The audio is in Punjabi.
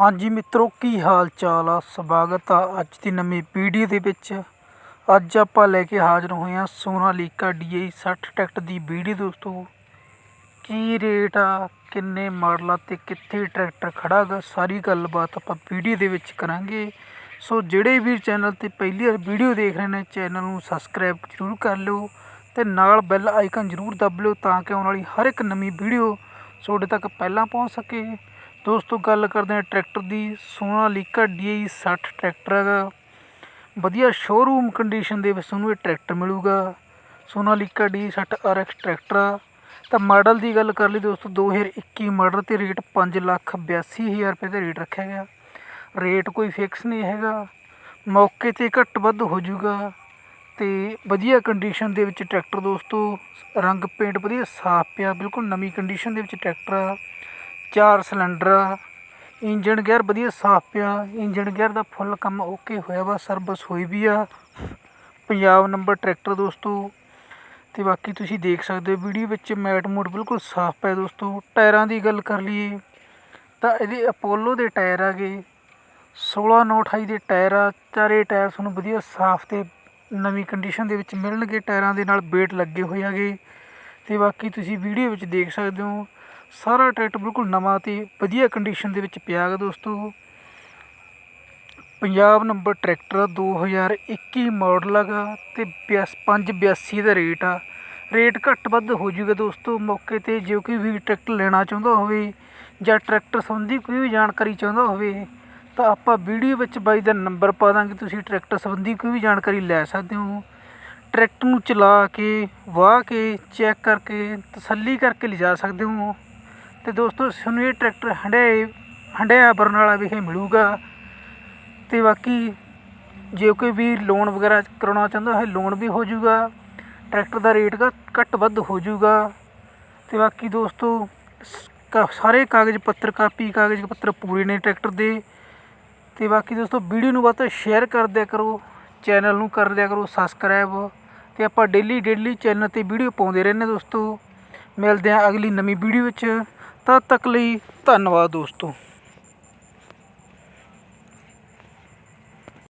ਹਾਂਜੀ ਮਿੱਤਰੋ, ਕੀ ਹਾਲ ਚਾਲ ਆ? ਸਵਾਗਤ ਆ ਅੱਜ ਦੀ ਨਵੀਂ ਵੀਡੀਓ ਦੇ ਵਿੱਚ। ਅੱਜ ਆਪਾਂ ਲੈ ਕੇ ਹਾਜ਼ਰ ਹੋਏ ਆ ਸੋਨਾਲੀਕਾ DI 60 ਟਰੈਕਟਰ ਦੀ ਵੀਡੀਓ ਦੋਸਤੋ। ਕੀ ਰੇਟ ਆ? ਕਿੰਨੇ ਮਾਡਲ ਆ? ਤੇ ਕਿੱਥੇ ਟਰੈਕਟਰ ਖੜਾ ਗਾ ਸਾਰੀ ਗੱਲਬਾਤ ਆਪਾਂ ਵੀਡੀਓ ਦੇ ਵਿੱਚ ਕਰਾਂਗੇ। ਸੋ ਜਿਹੜੇ ਵੀ ਚੈਨਲ ਤੇ ਪਹਿਲੀ ਵਾਰ ਵੀਡੀਓ ਦੇਖ ਰਹੇ ਨੇ, ਚੈਨਲ ਨੂੰ ਸਬਸਕ੍ਰਾਈਬ ਜ਼ਰੂਰ ਕਰ ਲਿਓ ਤੇ ਨਾਲ ਬੈਲ ਆਈਕਨ ਜ਼ਰੂਰ ਦਬ ਲਿਓ ਤਾਂ ਕਿ ਆਉਣ ਵਾਲੀ ਹਰ ਇੱਕ ਨਵੀਂ ਵੀਡੀਓ ਤੁਹਾਡੇ ਤੱਕ ਪਹਿਲਾਂ ਪਹੁੰਚ ਸਕੇ। ਦੋਸਤੋ, ਗੱਲ ਕਰਦੇ ਹਾਂ ਟਰੈਕਟਰ ਦੀ। ਸੋਨਾਲੀਕਾ DI 60 ਟਰੈਕਟਰ ਹੈਗਾ। ਵਧੀਆ ਸ਼ੋਰੂਮ ਕੰਡੀਸ਼ਨ ਦੇ ਵਿੱਚ ਤੁਹਾਨੂੰ ਇਹ ਟਰੈਕਟਰ ਮਿਲੂਗਾ। ਸੋਨਾਲੀਕਾ DI 60 RX ਟਰੈਕਟਰ ਆ। ਤਾਂ ਮਾਡਲ ਦੀ ਗੱਲ ਕਰ ਲਈ ਦੋਸਤੋ 2021 ਮਾਡਲ ਤੇ ਰੇਟ 5 ਲੱਖ 82000 ਰੁਪਏ ਦਾ ਰੇਟ ਰੱਖਿਆ ਗਿਆ। ਰੇਟ ਕੋਈ ਫਿਕਸ ਨਹੀਂ ਹੈਗਾ। ਮੌਕੇ ਤੇ ਘੱਟ ਵੱਧ ਹੋ ਜਾਊਗਾ। ਤੇ ਵਧੀਆ ਕੰਡੀਸ਼ਨ ਦੇ ਵਿੱਚ ਟਰੈਕਟਰ ਦੋਸਤੋ, ਰੰਗ ਪੇਂਟ ਵਧੀਆ, ਸਾਫ਼ ਪਿਆ, ਬਿਲਕੁਲ ਨਵੀਂ ਕੰਡੀਸ਼ਨ ਦੇ ਵਿੱਚ ਟਰੈਕਟਰ ਆ। ਚਾਰ ਸਿਲੰਡਰ ਆ ਇੰਜਣ ਗੇਅਰ ਵਧੀਆ ਸਾਫ਼ ਪਿਆ। ਇੰਜਣ ਗੇਅਰ ਦਾ ਫੁੱਲ ਕੰਮ ਓਕੇ ਹੋਇਆ ਵਾ, ਸਰਵਿਸ ਹੋਈ ਵੀ ਆ। ਪੰਜਾਬ ਨੰਬਰ ਟਰੈਕਟਰ ਦੋਸਤੋ, ਤੇ ਬਾਕੀ ਤੁਸੀਂ ਦੇਖ ਸਕਦੇ ਹੋ, ਵੀਡੀਓ ਵਿੱਚ ਮੈਟ ਮੋਡ ਬਿਲਕੁਲ ਸਾਫ਼ ਪਿਆ ਦੋਸਤੋ। ਟਾਇਰਾਂ ਦੀ ਗੱਲ ਕਰ ਲਈਏ, ਤਾਂ ਇਹਦੇ ਅਪੋਲੋ ਦੇ ਟਾਇਰ ਆਗੇ 16 ਨੌ 28 ਦੇ ਟਾਇਰ ਆ। ਚਾਰੇ ਟਾਇਰ ਤੁਹਾਨੂੰ ਵਧੀਆ ਸਾਫ਼ ਤੇ ਨਵੀਂ ਕੰਡੀਸ਼ਨ ਦੇ ਵਿੱਚ ਮਿਲਣਗੇ। ਟਾਇਰਾਂ ਦੇ ਨਾਲ ਵੇਟ ਲੱਗੇ ਹੋਏ ਆਗੇ ਤੇ ਬਾਕੀ ਤੁਸੀਂ ਵੀਡੀਓ ਵਿੱਚ ਦੇਖ ਸਕਦੇ ਹੋ ਸਾਰਾ ਟਰੈਕਟਰ ਬਿਲਕੁਲ ਨਵਾਂ ਤੇ ਵਧੀਆ ਕੰਡੀਸ਼ਨ ਦੇ ਵਿੱਚ ਪਿਆ ਗਾ ਦੋਸਤੋ। ਪੰਜਾਬ ਨੰਬਰ ਟਰੈਕਟਰ 2021 ਮਾਡਲ ਹੈਗਾ ਤੇ 582 ਦਾ ਰੇਟ ਆ। ਰੇਟ ਘੱਟ ਵੱਧ ਹੋ ਜੂਗਾ ਦੋਸਤੋ, ਮੌਕੇ ਤੇ ਜੇ ਕੋਈ ਵੀ ਟਰੈਕਟਰ ਲੈਣਾ ਚਾਹੁੰਦਾ ਹੋਵੇ ਜਾਂ ਟਰੈਕਟਰ ਸੰਬੰਧੀ ਕੋਈ ਵੀ ਜਾਣਕਾਰੀ ਚਾਹੁੰਦਾ ਹੋਵੇ, ਤਾਂ ਆਪਾਂ ਵੀਡੀਓ ਵਿੱਚ ਬਾਈ ਦਾ ਨੰਬਰ ਪਾ ਦਾਂਗੇ, ਤੁਸੀਂ ਟਰੈਕਟਰ ਸੰਬੰਧੀ ਕੋਈ ਵੀ ਜਾਣਕਾਰੀ ਲੈ ਸਕਦੇ ਹੋ। ਟਰੈਕਟਰ ਨੂੰ ਚਲਾ ਕੇ, ਵਾਹ ਕੇ, ਚੈੱਕ ਕਰਕੇ, ਤਸੱਲੀ ਕਰਕੇ ਲਿਜਾ ਸਕਦੇ ਹੋ। ਤੇ ਦੋਸਤੋ ਤੁਹਾਨੂੰ ਇਹ ਟਰੈਕਟਰ ਹੰਡਿਆਏ ਹੰਡਿਆ ਬਰਨਾਲਾ ਵਿਖੇ ਮਿਲੂਗਾ। ਤੇ ਬਾਕੀ ਜੇ ਕੋਈ ਵੀ ਲੋਨ ਵਗੈਰਾ ਕਰਾਉਣਾ ਚਾਹੁੰਦਾ ਹੈ ਲੋਨ ਵੀ ਹੋ ਜਾਊਗਾ। ਟਰੈਕਟਰ ਦਾ ਰੇਟ ਘ- ਘੱਟ ਵੱਧ ਹੋ ਜਾਊਗਾ। ਤੇ ਬਾਕੀ ਦੋਸਤੋ, ਸ- ਸਾਰੇ ਕਾਗਜ਼ ਪੱਤਰ, ਕਾਪੀ, ਕਾਗਜ਼ ਪੱਤਰ ਪੂਰੇ ਨੇ ਟਰੈਕਟਰ ਦੇ। ਤੇ ਬਾਕੀ ਦੋਸਤੋ, ਵੀਡੀਓ ਨੂੰ ਵੱਧ ਤੋਂ ਸ਼ੇਅਰ ਕਰ ਦਿਆ ਕਰੋ। ਚੈਨਲ ਨੂੰ ਕਰ ਦਿਆ ਕਰੋ ਸਬਸਕ੍ਰਾਈਬ ਤੇ ਆਪਾਂ ਡੇਲੀ ਡੇਲੀ ਚੈਨਲ ਤੇ ਵੀਡੀਓ ਪਾਉਂਦੇ ਰਹਿੰਦੇ ਦੋਸਤੋ। ਮਿਲਦੇ ਹਾਂ ਅਗਲੀ ਨਵੀਂ ਵੀਡੀਓ ਵਿੱਚ। ਤਦ ਤੱਕ ਲਈ ਧੰਨਵਾਦ ਦੋਸਤੋ।